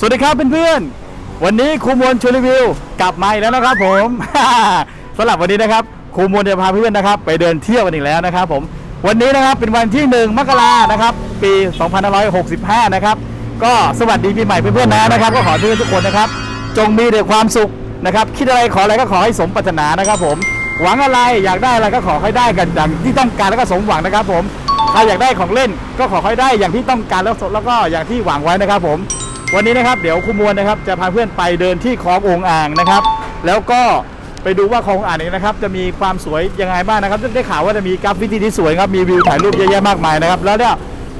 สวัสดีครับเพื่อนๆ วันนี้ครูมวลชวนรีวิวกลับมาอีกแล้วนะครับผม สำหรับวันนี้นะครับครูมวลจะพาเพื่อนๆนะครับ ไปเดินเที่ยวกันอีกแล้วนะครับผม วันนี้นะครับเป็นวันที่ 1 มกรานะครับ ปี 2565 นะครับ ก็สวัสดีปีใหม่เพื่อนๆนะนะครับ ก็ขอให้เพื่อนทุกคนนะครับ จงมีแต่ความสุขนะครับ คิดอะไรขออะไรก็ขอให้สมปรารถนานะครับผม หวังอะไรอยากได้อะไรก็ขอให้ได้กันอย่างที่ต้องการแล้วก็สมหวังนะครับผม ใครอยากได้ของเล่นก็ขอให้ได้อย่างที่ต้องการแล้วแล้วก็อย่างที่หวังไว้นะครับผม วันนี้นะครับเดี๋ยวคุณมวลนะครับจะพาเพื่อนไปเดินที่คลององอ่างนะครับ แล้วก็ไปดูว่าคลองอ่างนี้นะครับจะมีความสวยยังไงบ้างนะครับได้ข่าวว่าจะมีกราฟฟิตี้ที่สวยครับมีวิวถ่ายรูปเยอะแยะมากมายนะครับแล้วเนี่ย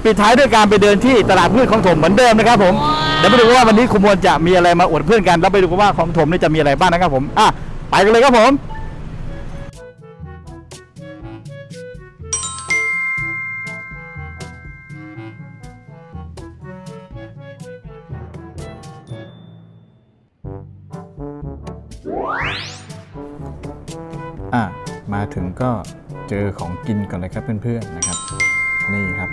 ปิดท้ายด้วยการไปเดินที่ตลาดพืชของถมเหมือนเดิมนะครับผมเดี๋ยวไปดูว่าวันนี้คุณมวลจะมีอะไรมาอวดเพื่อนกันแล้วไปดูกันว่าของถมนี่จะมีอะไรบ้างนะครับผมอะไปกันเลยครับผม ก็เจอของกินก่อนเลยครับเพื่อนๆนะครับนี่ครับ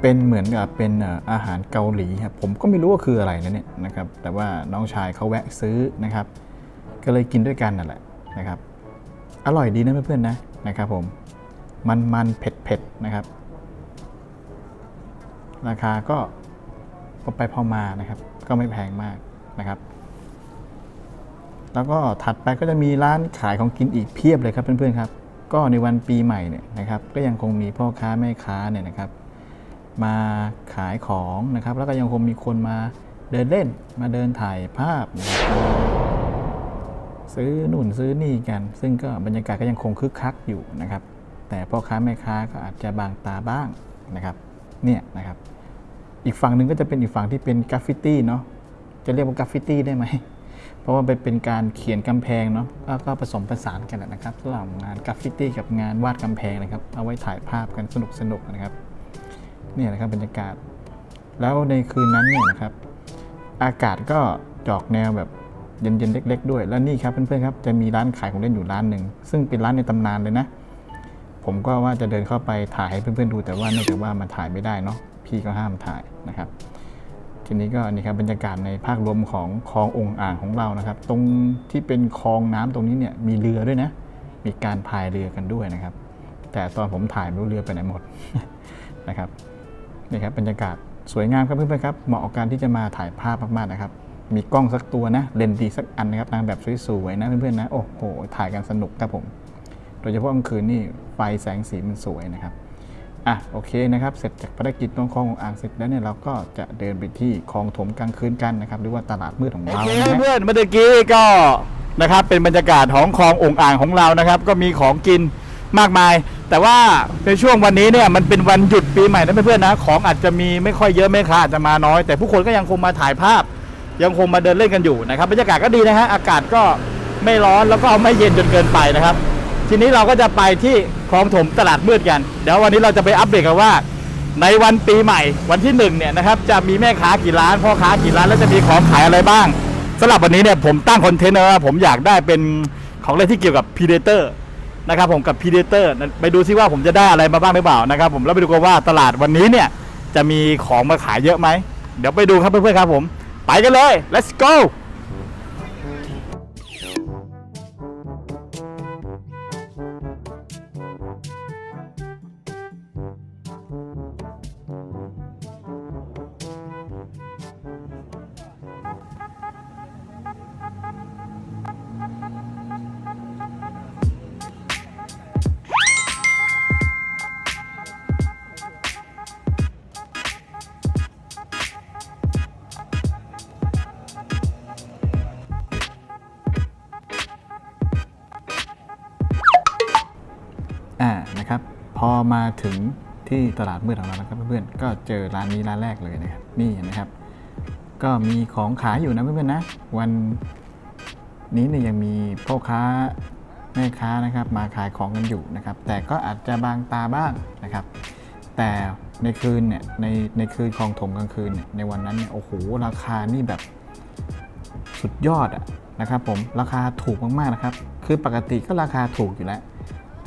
เป็นเหมือนกับเป็นอาหารเกาหลีครับผมก็ไม่รู้ว่าคืออะไรนะเนี่ยนะครับ แต่ว่าน้องชายเขาแวะซื้อนะครับ ก็เลยกินด้วยกันนั่นแหละนะครับ อร่อยดีนะเพื่อนๆนะนะครับผมมันมันเผ็ดเผ็ดๆนะครับ ราคาก็พอไปพอมานะครับ ก็ไม่แพงมากนะครับ แล้วก็ถัดไปก็จะมีร้านขายของกินอีกเพียบเลยครับเพื่อนๆครับ ก็ในวันปีใหม่เนี่ยนะครับ ก็ยังคงมีพ่อค้าแม่ค้าเนี่ยนะครับ มาขายของนะครับ แล้วก็ยังคงมีคนมาเดินเล่นมาเดินถ่ายภาพซื้อนู่นซื้อนี่กัน ซึ่งก็บรรยากาศก็ยังคงคึกคักอยู่นะครับ แต่พ่อค้าแม่ค้าก็อาจจะบางตาบ้างนะครับเนี่ยนะครับ อีกฝั่งหนึ่งก็จะเป็นอีกฝั่งที่เป็นกราฟฟิตี้เนาะจะเรียกว่ากราฟฟิตี้ได้ไหม ราะว่าไปเป็นการเขียนกำแพงเนาะก็ก็ผสมผสานกันนะครับระหว่างงานกราฟฟิตี้กับงานวาดกำแพงนะครับ เอาไว้ถ่ายภาพกันสนุกสนุกๆนะครับนี่นะครับบรรยากาศ แล้วในคืนนั้นเนี่ยนะครับ อากาศก็จอกแนวแบบเย็นๆเล็ก ๆ ด้วย แล้วนี่ครับเพื่อนๆครับจะมีร้านขายของเล่นอยู่ร้านหนึ่งซึ่งเป็นร้านในตำนานเลยนะ ผมก็ว่าจะเดินเข้าไปถ่ายให้เพื่อนๆดูแต่ว่าเนื่องจากว่ามันถ่ายไม่ได้เนาะพี่ก็ห้ามถ่ายนะครับ ทีนี้ก็นี่ครับบรรยากาศในภาพรวมของคลององอ่างของเรานะครับ ตรงที่เป็นคลองน้ำตรงนี้เนี่ยมีเรือด้วยนะ มีการพายเรือกันด้วยนะครับ แต่ตอนผมถ่ายไม่รู้เรือไปไหนหมดนะครับนี่ครับบรรยากาศสวยงามครับเพื่อนๆครับเหมาะกับการที่จะมาถ่ายภาพมากๆนะครับ มีกล้องสักตัวนะเลนส์ดีสักอันนะครับนางแบบสวยๆนะเพื่อนๆนะโอ้โหถ่ายกันสนุกครับผม โดยเฉพาะกลางคืนนี่ไฟแสงสีมันสวยนะครับ อะโอเคนะครับ เสร็จจากภารกิจตรงคลองของอ่างเสร็จแล้วเนี่ยเราก็จะเดินไปที่คลองถมกลางคืนกันนะครับหรือว่าตลาดมืดของเราโอเคนะฮะ เพื่อนเมื่อกี้ก็นะครับเป็นบรรยากาศของคลององอ่างของเรานะครับ ก็มีของกินมากมาย แต่ว่าในช่วงวันนี้เนี่ยมันเป็นวันหยุดปีใหม่นะเพื่อนๆนะของอาจจะมีไม่ค่อยเยอะไม่ค้าอาจจะมาน้อย แต่ผู้คนก็ยังคงมาถ่ายภาพ ยังคงมาเดินเล่นกันอยู่นะครับบรรยากาศก็ดีนะฮะอากาศก็ไม่ร้อนแล้วก็ไม่เย็นจนเกินไปนะครับ ทีนี้เราก็จะไปที่ คลองถมตลาดมืดกัน เดี๋ยววันนี้เราจะไปอัปเดตกันว่า ในวันปีใหม่วันที่หนึ่งเนี่ยนะครับจะมีแม่ค้ากี่ร้านพ่อค้ากี่ร้านแล้วจะมีของขายอะไรบ้างสำหรับวันนี้เนี่ยผมตั้งคอนเทนต์นะว่าผมอยากได้เป็นของเล่นที่เกี่ยวกับพีเดเตอร์นะครับผมกับพีเดเตอร์ไปดูซิว่าผมจะได้อะไรมาบ้างหรือเปล่านะครับผมแล้วไปดูกันว่าตลาดวันนี้เนี่ยจะมีของมาขายเยอะไหมเดี๋ยวไปดูครับเพื่อนๆครับผม ไปกันเลย let's go พอมาถึงที่ตลาดมืดของเรานะครับเพื่อนๆก็เจอร้านนี้ร้านแรกเลยนะครับนี่นะครับ ก็มีของขายอยู่นะเพื่อนๆนะวันนี้เนี่ยยังมีพ่อค้าแม่ค้านะครับ มาขายของกันอยู่นะครับ แต่ก็อาจจะบางตาบ้างนะครับ แต่ในคืนเนี่ยในในคืนคลองถมกลางคืนเนี่ยในวันนั้นเนี่ยโอ้โหราคานี่แบบสุดยอดอะนะครับผมราคาถูกมากๆนะครับ คือปกติก็ราคาถูกอยู่แล้ว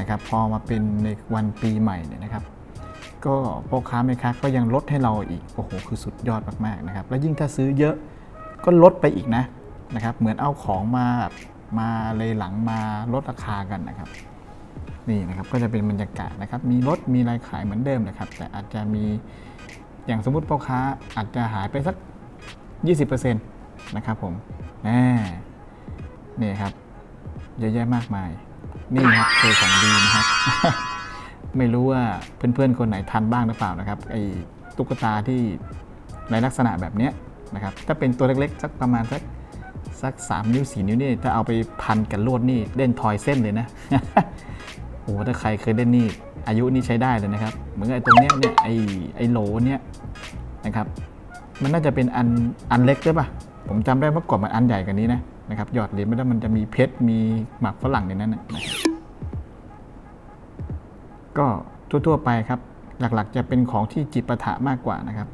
นะครับพอมาเป็นในวันปีใหม่เนี่ยนะครับ ก็พ่อค้าแม่ค้าก็ยังลดให้เราอีกโอ้โหคือสุดยอดมากๆนะครับ แล้วยิ่งถ้าซื้อเยอะก็ลดไปอีกนะนะครับ เหมือนเอาของมามาเลยหลังมาลดราคากันนะครับ นี่นะครับก็จะเป็นบรรยากาศนะครับ มีรถมีรายขายเหมือนเดิมนะครับ แต่อาจจะมีอย่างสมมติพ่อค้าอาจจะหายไปสัก 20%นะครับผมแน่นี่ครับเยอะแยะมากมาย นี่ครับเคยของดีนะครับ ไม่รู้ว่าเพื่อนๆคนไหนทันบ้างหรือเปล่านะครับไอ้ตุ๊กตาที่ในลักษณะแบบเนี้ยนะครับถ้าเป็นตัวเล็กๆสักประมาณสักสักสามนิ้วสี่นิ้วนี่ถ้าเอาไปพันกันลวดนี่เล่นทอยเส้นเลยนะโอ้ถ้าใครเคยเล่นนี่อายุนี่ใช้ได้เลยนะครับ เหมือนไอ้ตรงเนี้ยเนี่ยไอ้ไอ้โหลเนี้ยนะครับ มันน่าจะเป็นอันอันเล็กใช่ปะผมจำได้เมื่อก่อนมันอันใหญ่กว่านี้นะ นะครับหยอดเหรียญไม่ได้มันจะมีเพชรมีหมักฝรั่งในนั้นนะก็ทั่วๆไปครับ หลักๆ จะเป็นของที่จิตประทะมากกว่านะครับ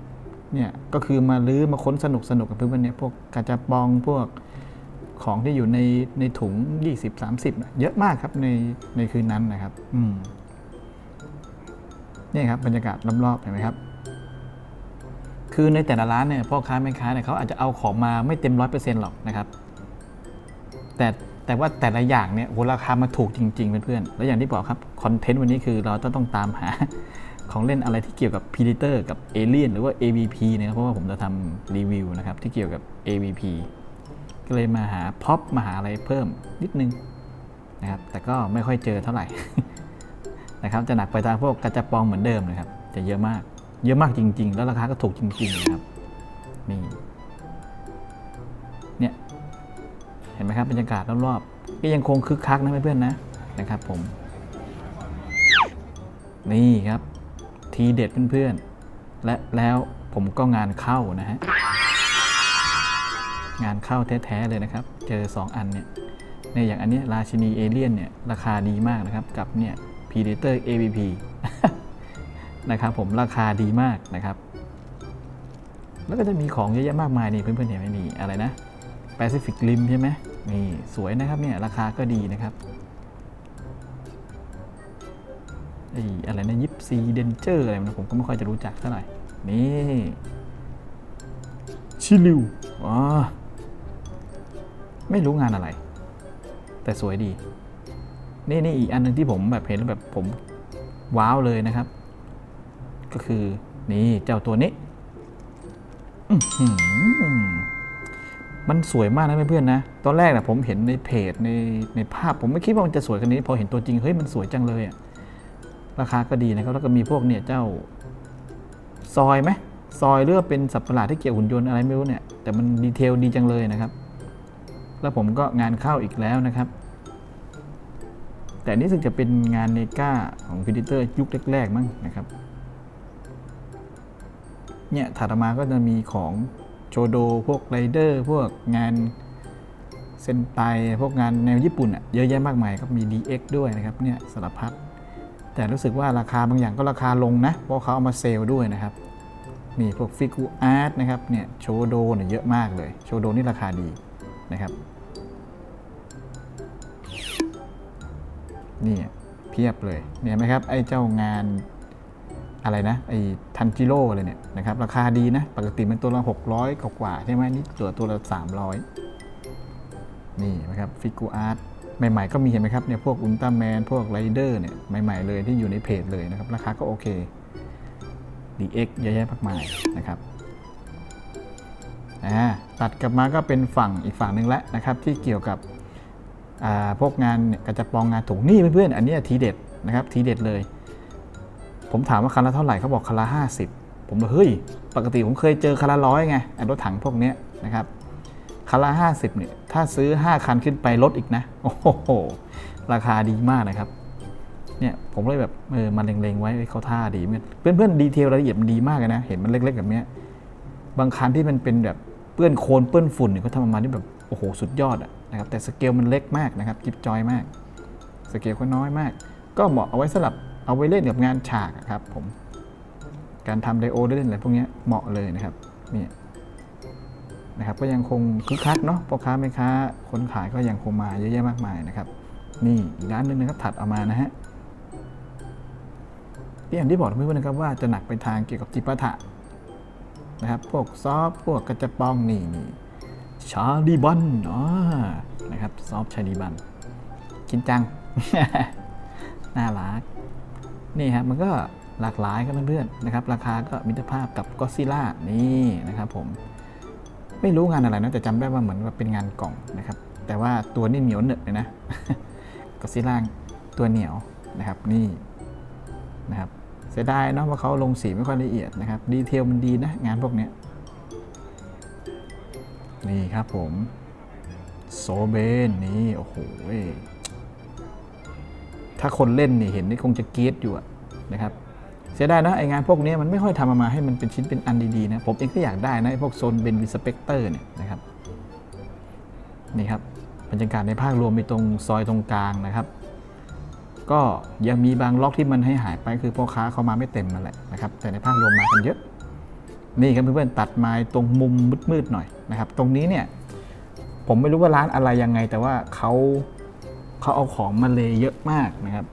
เนี่ยก็คือมาลื้อมาค้นสนุกสนุกกับเพื่อนๆเนี่ยพวกกระจับปองพวกของที่อยู่ในในถุง 20-30นะเยอะมากครับในในคืนนั้นนะครับ อืมนี่ครับบรรยากาศรอบๆเห็นไหมครับ คือในแต่ละร้านเนี่ยพ่อค้าแม่ค้าเนี่ยเขาอาจจะเอาของมาไม่เต็มร้อยเปอร์เซ็นต์หรอกนะครับ แต่แต่ว่าแต่ละอย่างเนี่ยโหราคามาถูกจริง ๆ เพื่อนๆ แล้วอย่างที่บอกครับคอนเทนต์วันนี้คือเราต้องต้องตามหาของเล่นอะไรที่เกี่ยวกับ Predator กับ Alien หรือว่า AVP นะครับเพราะว่าผมจะทำรีวิวนะครับที่เกี่ยวกับ AVP ก็เลยมาหาพ็อปมาหาอะไรเพิ่มนิดนึงนะครับแต่ก็ไม่ค่อยเจอเท่าไหร่นะครับจะหนักไปทางพวกกระจับปองเหมือนเดิมนะครับจะเยอะมาก เยอะมากจริง ๆ แล้วราคาก็ถูกจริงๆนะครับ ไหมครับบรรยากาศรอบๆก็ยังคงคึกคักนะเพื่อนๆนะนะครับผม นี่ครับ ทีเด็ดเพื่อนๆและแล้วผมก็งานเข้านะฮะงานเข้าแท้ๆเลยนะครับ เจอ 2 อันเนี่ยในอย่างอันเนี้ยราชินีเอเลี่ยนเนี่ยราคาดีมากนะครับ กับเนี่ย Predator AVP นะครับผมราคาดีมากนะครับ แล้วก็จะมีของเยอะแยะมากมายนี่เพื่อนๆเห็นไหมนี่อะไรนะ Pacific Rim ใช่ไหมนี่สวยนะครับเนี่ยราคาก็ดีนะครับไอ้อะไรนะยิปซีเดนเจอร์อะไรนะผมก็ไม่ค่อยจะรู้จักเท่าไหร่ นี่ชิลิวอ๋อไม่รู้งานอะไร แต่สวยดี นี่นี่อีกอันหนึงที่ผมแบบเห็นแล้วแบบผมว้าวเลยนะครับ ก็คือ นี่เจ้าตัวนี้อื้อหือ มันสวยมากนะเพื่อนๆนะ ตอนแรกนะผมเห็นในเพจในในภาพผมไม่คิดว่ามันจะสวยขนาดนี้ พอเห็นตัวจริงเฮ้ยมันสวยจังเลยอะราคาก็ดีนะครับ แล้วก็มีพวกเนี่ยเจ้าซอยไหมซอยเรือว่าเป็นสัตว์ประหลาดที่เกี่ยวหุ่นยนต์อะไรไม่รู้เนี่ย แต่มันดีเทลดีจังเลยนะครับ แล้วผมก็งานเข้าอีกแล้วนะครับ แต่นี่สึกจะเป็นงานเนก้าของพิดิเตอร์ยุคแรกๆมั้งนะครับ เนี่ยถัดมาก็จะมีของ โชโดพวกไรเดอร์พวกงานเซนไตพวกงานแนวญี่ปุ่นอะเยอะแยะมากมายครับมี DX ด้วยนะครับเนี่ยสารพัดแต่รู้สึกว่าราคาบางอย่างก็ราคาลงนะ เพราะเขาเอามาเซลล์ด้วยนะครับมีพวกฟิกูอาร์ตนะครับเนี่ยโชโดเนี่ยเยอะมากเลย โชโดนี่ราคาดีนะครับนี่เพียบเลยเนี่ยเห็นไหมครับ ไอ้เจ้างาน อะไรนะไอ้ทันจิโร่อะไรเนี่ยนะครับราคาดีนะ ปกติมันตัวละ 600 กว่าๆใช่ไหมนี่ตัวตัวละ 300 นี่นะครับฟิกูอาร์ตใหม่ๆก็มีเห็นไหมครับเนี่ยพวกอุลตร้าแมนพวกไรเดอร์เนี่ยใหม่ๆเลยที่อยู่ในเพจเลยนะครับ ราคาก็โอเค DX เยอะแยะมากมายนะครับอ่าตัดกลับมาก็เป็นฝั่งอีกฝั่งหนึ่งแล้วนะครับ ที่เกี่ยวกับอ่าพวกงานเนี่ยกระจะปองงานถุงนี่เพื่อนๆอันนี้ทีเด็ดนะครับทีเด็ดเลย ผมถามว่าคันละเท่าไหร่เขาบอกคันละห้าสิบผมเลยเฮ้ย ปกติผมเคยเจอคันละร้อยไงไอ้รถถังพวกนี้นะครับคันละห้าสิบเนี่ยถ้าซื้อ 5 คันขึ้นไปลดอีกนะ โอ้โห ราคาดีมากนะครับเนี่ยผมเลยแบบเออมันเล็งๆไว้เขาท่าดีเพื่อนเพื่อนดีเทลรายละเอียดมันดีมากเลยนะ เห็นมันเล็กๆแบบเนี้ยบางคันที่มันเป็นแบบเปื้อนโคลนเปื้อนฝุ่นเนี่ยเขาทำออกมาที่แบบโอ้โหสุดยอดอะนะครับแต่สเกลมันเล็กมากนะครับจิบจอยมาก สเกลก็น้อยมาก ก็เหมาะเอาไว้สำหรับ เอาไว้เล่นกับงานฉากครับผม การทำไดโอเล่นอะไรพวกนี้เหมาะเลยนะครับนี่นะครับ ก็ยังคงคึกคักเนาะพ่อค้าแม่ค้าคนขายก็ยังคงมาเยอะแยะมากมายนะครับ นี่อีกร้านหนึงนะครับถัดออกมานะฮะอย่างที่บอกเพื่อนๆนะครับว่าจะหนักไปทางเกี่ยวกับจิปาถะนะครับ พวกซอฟพวกกระจะปองนี่นี่ชาดีบันอ๋อนะครับ ซอฟชาดีบันกินจัง น่ารัก นี่ครับมันก็หลากหลายครับเพื่อนๆนะครับ ราคาก็มิตรภาพกับก็ซิล่านี่นะครับผมไม่รู้งานอะไรนะแต่จำได้ว่าเหมือนว่าเป็นงานกล่องนะครับ แต่ว่าตัวนี่เหนียวเนอะเลยนะก็ซิล่าตัวเหนียวนะครับนี่นะครับเสียดายเนาะว่าเขาลงสีไม่ค่อยละเอียดนะครับ ดีเทลมันดีนะงานพวกนี้นี่ครับผมโซเบนนี่โอ้โห ถ้าคนเล่นนี่เห็นนี่คงจะเกียดอยู่นะครับเสียดายนะไองานพวกนี้มันไม่ค่อยทำออกมาให้มันเป็นชิ้นเป็นอันดีๆนะผมเองก็อยากได้นะไอพวกโซนเบนวิสเปกเตอร์เนี่ยนะครับนี่ครับบรรยากาศในภาครวมมีตรงซอยตรงกลางนะครับ ก็ยังมีบางล็อกที่มันให้หายไปคือพ่อค้าเขามาไม่เต็มนั่นแหละนะครับแต่ในภาครวมมากันเยอะนี่ครับเพื่อนๆตัดไม้ตรงมุมมืดๆหน่อยนะครับ ตรงนี้เนี่ยผมไม่รู้ว่าร้านอะไรยังไง แต่ว่าเขา เขาเอาของมาเลยเยอะมากนะครับ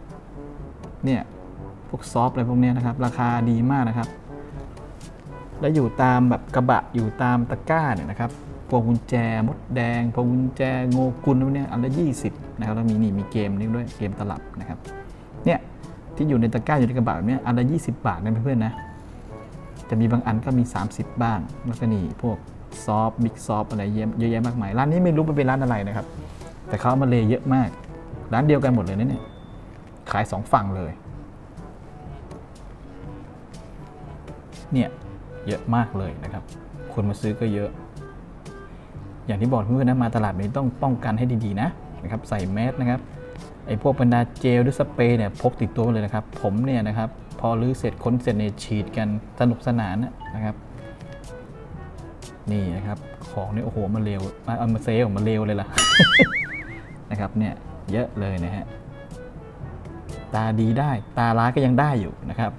เนี่ยพวกซอฟอะไรพวกเนี้ยนะครับ ราคาดีมากนะครับ แล้วอยู่ตามแบบกระบะอยู่ตามตะกร้าเนี่ยนะครับพวงกุญแจมดแดงพวงกุญแจโงกุลพวกเนี้ยอันละ20นะครับแล้วมีนี่มีเกมนี่ด้วยเกมตลับนะครับ เนี่ยที่อยู่ในตะกร้าอยู่ในกระบะแบบเนี้ยอันละ20บาทนะเพื่อนๆนะจะมีบางอันก็มี 30 บ้าง แล้วก็นี่พวกซอฟบิ๊กซอฟอะไรเยอะแยะมากมาย ร้านนี้ไม่รู้มันเป็นร้านอะไรนะครับ แต่เขาเอามาเลยเยอะมาก ร้านเดียวกันหมดเลยนะเนี่ย ขายสองฝั่งเลย เนี่ย เยอะมากเลยนะครับ คนมาซื้อก็เยอะ อย่างที่บอกเพื่อนๆนะมาตลาดนี้ต้องป้องกันให้ดีๆนะนะครับ ใส่แมสนะครับไอ้พวกบรรดาเจลหรือสเปรย์เนี่ยพกติดตัวไว้เลยนะครับ ผมเนี่ยนะครับ พอรื้อเสร็จค้นเสร็จเนี่ยฉีดกันสนุกสนานนะครับ นี่นะครับ ของเนี่ยโอ้โหมาเร็วมาเอามาเซลล์มาเร็วเลยล่ะ นะครับเนี่ย เยอะเลยนะฮะ ตาดีได้ ตาร้ายก็ยังได้อยู่นะครับ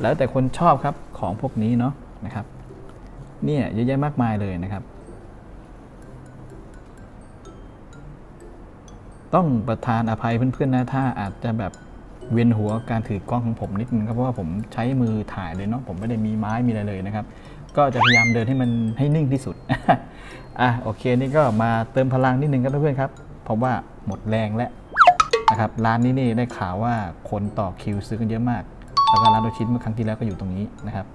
แล้วแต่คนชอบครับของพวกนี้เนาะนะครับ เนี่ยเยอะแยะมากมายเลยนะครับ ต้องประทานอภัยเพื่อนๆนะถ้าอาจจะแบบเวียนหัวการถือกล้องของผมนิดนึงครับเพราะว่าผมใช้มือถ่ายเลยเนาะผมไม่ได้มีไม้มีอะไรเลยนะครับ ก็จะพยายามเดินให้มันให้นิ่งที่สุดอะโอเคนี่ก็มาเติมพลังนิดนึงครับเพื่อนๆครับ เพราะว่าหมดแรงแล้วนะครับร้านนี้นี่ได้ข่าวว่าคนต่อคิวซื้อกันเยอะมากแล้วก็ร้านโดชินเมื่อครั้งที่แล้วก็อยู่ตรงนี้นะครับ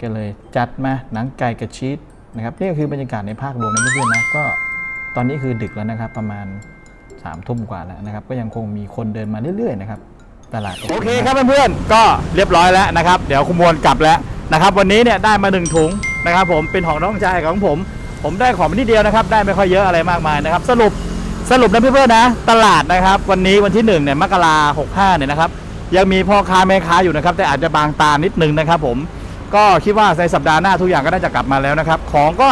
ก็เลยจัดมาหนังไก่กับชีสนะครับนี่ก็คือบรรยากาศในภาครวมนะเพื่อนๆนะก็ตอนนี้คือดึกแล้วนะครับ ประมาณ3ามทุ่มกว่าแล้วนะครับ ก็ยังคงมีคนเดินมาเรื่อยๆนะครับตลาดโอเคครับเพื่อนๆก็เรียบร้อยแล้วนะครับ เดี๋ยวคุณมวลกลับแล้วนะครับ วันนี้เนี่ยได้มาหนึ่งถุงนะครับ ผมเป็นของน้องชายของผม ผมได้ของมานิดเดียวนะครับ ได้ไม่ค่อยเยอะอะไรมากมายนะครับ สรุป สรุปนะเพื่อนๆนะ ตลาดนะครับ วันนี้วันที่1เนี่ยมกราหกห้าเนี่ยนะครับ ยังมีพ่อค้าแม่ค้าอยู่นะครับ แต่อาจจะบางตานิดนึงนะครับ ผมก็คิดว่าในสัปดาห์หน้าทุกอย่างก็น่าจะกลับมาแล้วนะครับ ของก็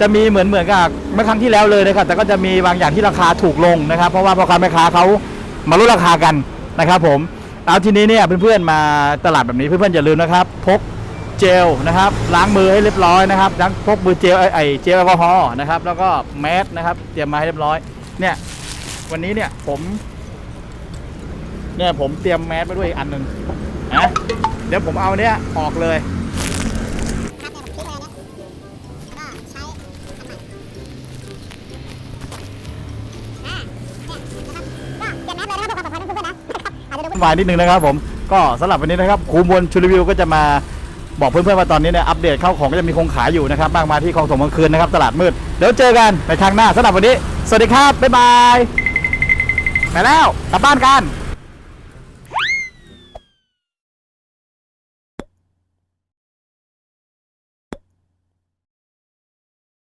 จะมีเหมือนเหมือนกับเมื่อครั้งที่แล้วเลยนะครับ แต่ก็จะมีบางอย่างที่ราคาถูกลงนะครับ เพราะว่าพ่อค้าแม่ค้าเขามาลดราคากันนะครับ ผมเอาทีนี้เนี่ยเพื่อนๆมาตลาดแบบนี้เพื่อนๆอย่าลืมนะครับพกเจลนะครับล้างมือให้เรียบร้อยนะครับทั้งพกมือเจลไอ้ไอเจลแอลกอฮอล์นะครับแล้วก็แมสนะครับเตรียมมาให้เรียบร้อย เนี่ย วันนี้เนี่ยผม เนี่ยผมเตรียมแมสไปด้วยอีกอันหนึ่งนะเดี๋ยวผมเอาเนี้ยออกเลยวุ่นวายนิดนึงนะครับผมก็สำหรับวันนี้นะครับครูมวลชูรีวิวก็จะมาบอกเพื่อนๆว่าตอนนี้เนี่ยอัปเดตเข้าของก็จะมีคงขายอยู่นะครับมากมายที่คลองถมกลางคืนนะครับตลาดมืดเดี๋ยวเจอกันในครั้งหน้าสำหรับวันนี้ สวัสดีครับ บ๊ายบาย ไปแล้ว กลับบ้านกัน